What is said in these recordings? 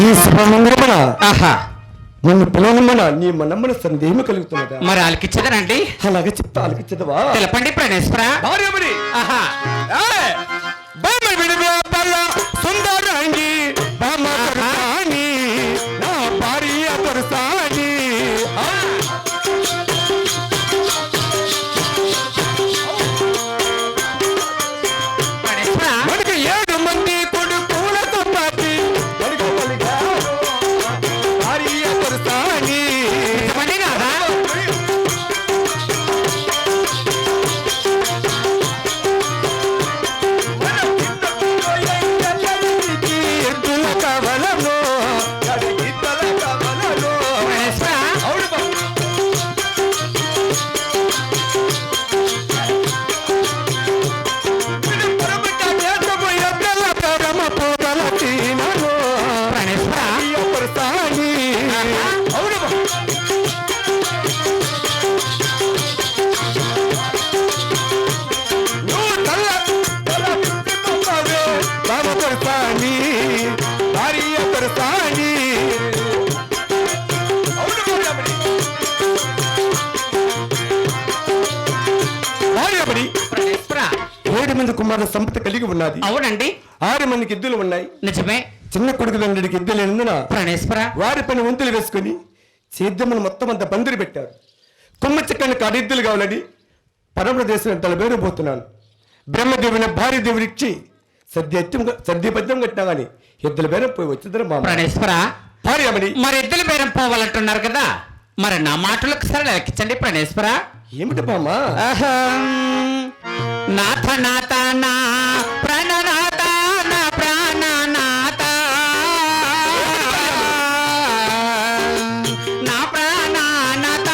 ఈ శుభమంగళమున ఆహా. నిన్ను పిలవనమ్మన నీ మనమ్మన సందేహం కలుగుతున్నదా? మరి వాళ్ళకిచ్చదనండి అలాగే చెప్తా అలాగే చదవా తెలపండి ప్రణేశ్వర. భార్యమణి. ఆహా. బామ విడివేపల సుందరంగి మంది కుమారుల సంపద కలిగి ఉన్నది. అవునండి. ఆరు మందికి ఎద్దులు ఉన్నాయి. నిజమే. చిన్న కొడుకు తండ్రికి ఎద్దులు లేనందున ప్రణేశ్వర. వారి పని వంతులు వేసుకుని సేద్యమును మొత్తం అంతా బందిరి పెట్టారు. కొమ్మ చెక్కని కాడెద్దులు కావాలని పరమ దేశం తలబేరు పోతున్నాను. బ్రహ్మదేవుని భార్య దేవుని ఇచ్చి సద్యత్యం సద్యపద్యం కట్టినా కానీ ఎద్దుల బేరం పోయి వచ్చిద్దరు మా ప్రణేశ్వర. భార్యమని మరి ఇద్దరు బేరం పోవాలంటున్నారు కదా. మరి నా మాటలకు సరే లెక్కించండి ప్రణేశ్వర. ఏమిటి బామా అహం. నాథ నాథ నా ప్రాణనాథ నా ప్రాణనాథ నా ప్రాణనాథ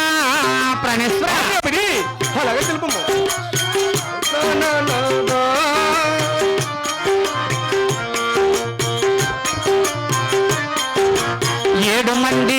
ప్రణేశ్వర అలాగే తెలుపము. ఏడు మంది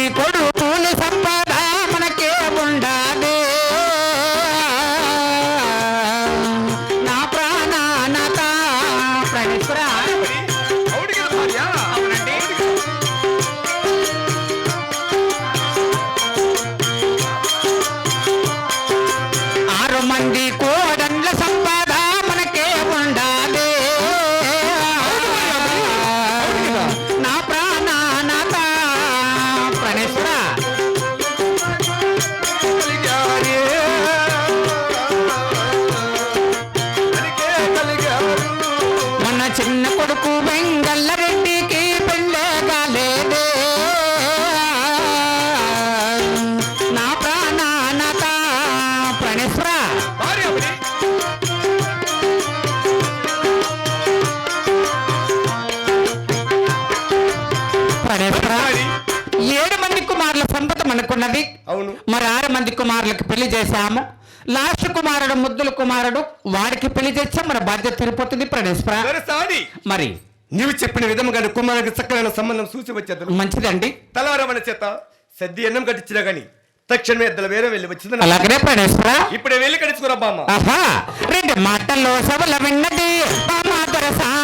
ఏడు మంది కుమారుల సంపద మనకున్నది అవును. మరి ఆరు మంది కుమారులకు పెళ్ళి చేశాము. లాస్ట్ కుమారుడు ముద్దుల కుమారుడు వాడికి పెళ్ళి చేస్తే మన బాధ్యత తీరిపోతుంది ప్రణేశ్వర మరి. నీవు చెప్పిన విధముగా కుమారునికి చక్కనైన సంబంధం చూసి వచ్చేద్దరు మంచిదండి. తలవరమణ చేత సద్ది ఎన్నం కట్టించినా గాని తక్షణమే ఇద్దరు వేరే వెళ్ళి వచ్చింది అలాగనే ప్రణేశ్వర ఇప్పుడే వెళ్ళి కట్టించుకురా బామ్మ. ఆహా రెండు మాటల్లో సభల విన్నది. మాదరసాని సభలనా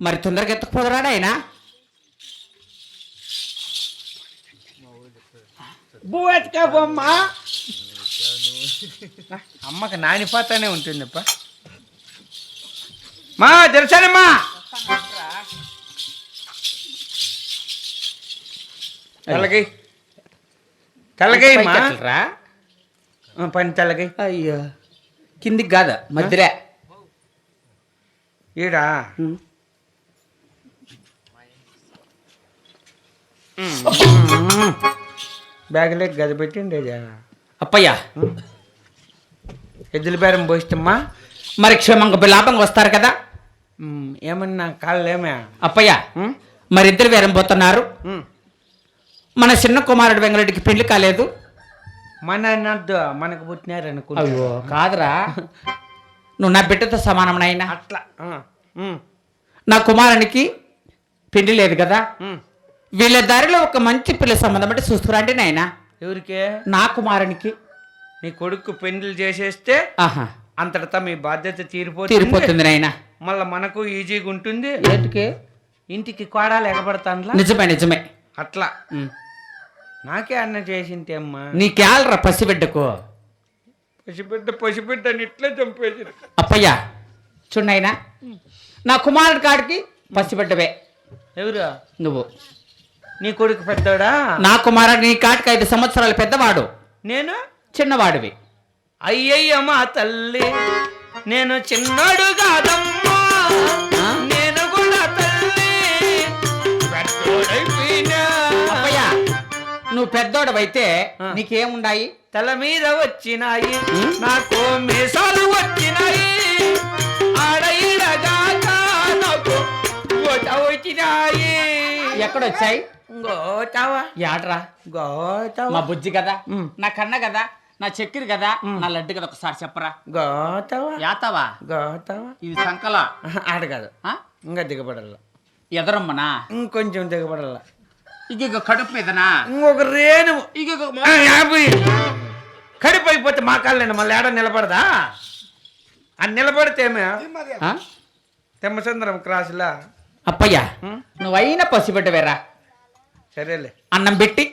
మరి తొందరగా ఎత్తుకుపోదురాడు ఆయన అమ్మకి నానిపోతానే ఉంటుందప్ప. మా దర్శనమ్మా తెల్లగై. తెల్లగై మా. పైకెత్తరా? పని తెల్లగై. అయ్యో. కిందికి కాదా? మధ్యలో. ఈడా? బ్యాగ్లోకి గది పెట్టిండే అప్పయ్య. ఎద్దుల బేరం పోయిస్తమ్మా. మరి క్షేమంగా లాభంగా వస్తారు కదా? ఏమన్నా కాళ్ళు ఏమే అప్పయ్య మరి ఇద్దరు వేరం పోతున్నారు. మన చిన్న కుమారుడు వెంగరెడ్డికి పెళ్ళి కాలేదు. మన అన్నద్దు మనకు పుట్టినారు అయ్యో కాదురా. నువ్వు నా బిడ్డతో సమానం నాయనా? అట్లా నా కుమారునికి పెళ్ళి లేదు కదా. వీళ్ళ దారిలో ఒక మంచి పిల్ల సంబంధం అంటే చూస్తురండి నాయనా? ఎవరికే? నా కుమారునికి. నీ కొడుకు పెండ్లు చేసేస్తే ఆహా. అంతటా మీ బాధ్యత తీరిపోతుంది. తీరిపోతుంది నాయనా. మళ్ళీ మనకు ఈజీగా ఉంటుంది. ఏంటికి ఇంటికి కోడాలు ఎగబడతానులా నిజమే నిజమే. అట్లా. నాకే అన్న చేసింటే అమ్మా. నీకేళ్ళరా పసిబిడ్డకు? పసిబిడ్డ పసిబిడ్డ అని ఇట్లా చంపేసి అప్పయ్య చూడైనా నా కుమారుడి కాడికి పసిబిడ్డవే. ఎవరు? నువ్వు. నీ కొడుకు పెద్దోడా? నా కుమారుడు నీ కాటికి ఐదు సంవత్సరాలు పెద్దవాడు. నేను? చిన్నవాడివి. అయ్యయ్యమ్మా తల్లి నేను చిన్నడు కాదమ్మా? నేను కూడా తల్లి. పెద్దోడైపోయినా. అప్పయ్య నువ్వు పెద్దోడవైతే ఆ. నీకేముండాయి? తల మీద వచ్చినాయి? నాకు మీసాలు వచ్చినాయి. ఆడ ఈడగాక నాకు గోత వచ్చినాయి ఎక్కడొచ్చాయి? గోతావా యాడ్రా? మా గోతావా బుజ్జి కదా. నా కన్న కదా నా చక్కెర కదా నా లడ్డు కదా ఒకసారి చెప్పరా? గోతావా యాతవా? గోతావా ఇది సంకల? ఆడ కాదు. ఆ? ఇంకా దిగబడాల. ఎదరమ్మనా? ఇంకొంచెం దిగబడాల. ఇక కడుపు మీదనా? ఇంకొక రేణు. ఇక యాభై. కడిపు అయిపోతే మా కాళ్ళని మళ్ళీ ఏడ నిలబడదా? అది నిలబడితేమే? తెమ్మచంద్రం క్రాసులా. అప్పయ్య? నువ్వైనా పసిబిడ్డవేరా? సరేలే. అన్నం పెట్టి.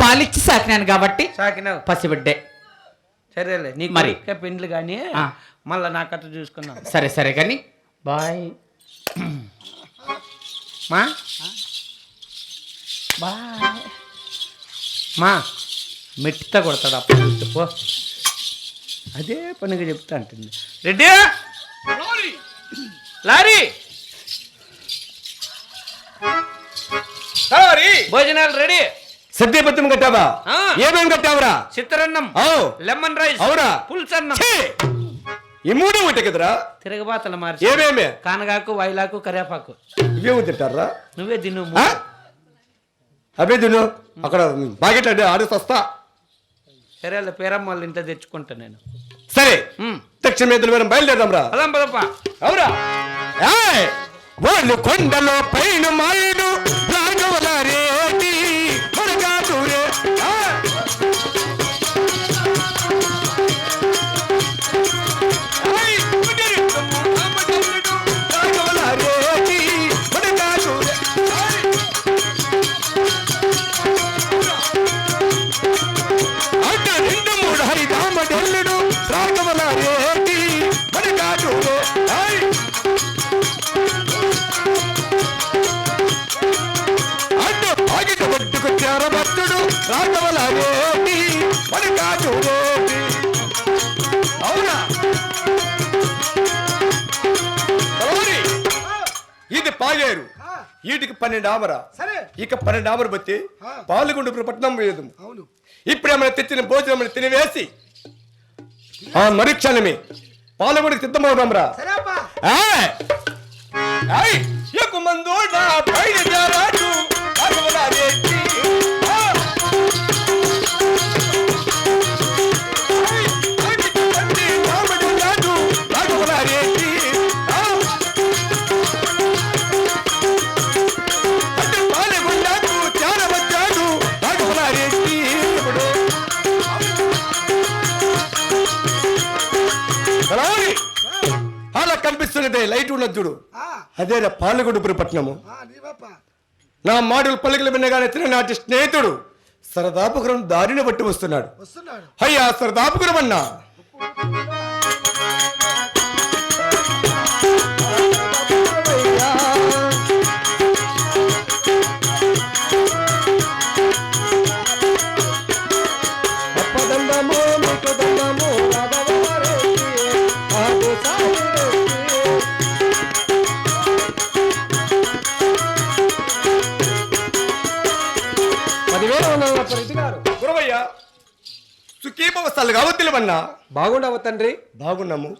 పాలిచ్చి సాకినాను కాబట్టి సాకినావు. పసిబిడ్డే సరేలే నీకు మరి. పెండ్లు కానీ. మళ్ళీ నా కథ చూసుకున్నాం సరే సరే కానీ. బాయ్. మా? బాయ్. మా మెట్టితో కొడతాడు అప్పుడు పో. అదే పనిగా చెప్తా అంటుంది. రెడ్డి! లారీ! భోజనాలు రెడీ. సద్యబద్ధం కట్టావా? ఆ. ఏమేం కట్టావురా? చిత్తరన్నం అవు లెమన్ రైస్ అవునా? పులుసన్నం! ఈ మూడే ఉంటాయి కదరా? తిరగబాతలు మార్చి ఏమేమే? కానగాకు వైలాకు కరివేపాకు. ఇవేమో తింటారా? నువ్వే తిను? అవే తిను. అక్కడ బాగెట్ అంటే ఆడేసి వస్తా. సరేలే పేరమ్మ వాళ్ళు ఇంత తెచ్చుకుంటా నేను. సరే. దక్షిణ మీద బయలుదేరదాం రా పదం పదప్పా అవురా! వాళ్ళు కొండలో పైన మాయను అవునా? ఇది పాలేరు. వీటికి పన్నెండు ఆమర. సరే. ఇక పన్నెండు ఆమర బట్టి పాలుగుండు పట్నం వేయదు. అవును. ఇప్పుడు ఏమైనా తెచ్చిన భోజనం తినివేసి ఆ మరుక్షణమే పాలగుడికి సిద్ధమవుదాంరా! ఏయ్! ఎక్కుమందు నా బయలుదేరాడు రాఘవల లైట్ ఉన్నది చూడు. ఆ, అదే పాలగొడుపురి పట్నము ఆ, నీ మాటలు పలుకులు విన్నగానే తిననాటి స్నేహితుడు సరదాపుకురం దారిని బట్టి వస్తున్నాడు. వస్తున్నాడు. అయ్యా సరదాపుకురం అన్నా. సుఖీభవస్థలు కావద్దులమన్నా బాగుండవు తండ్రి? బాగున్నాము.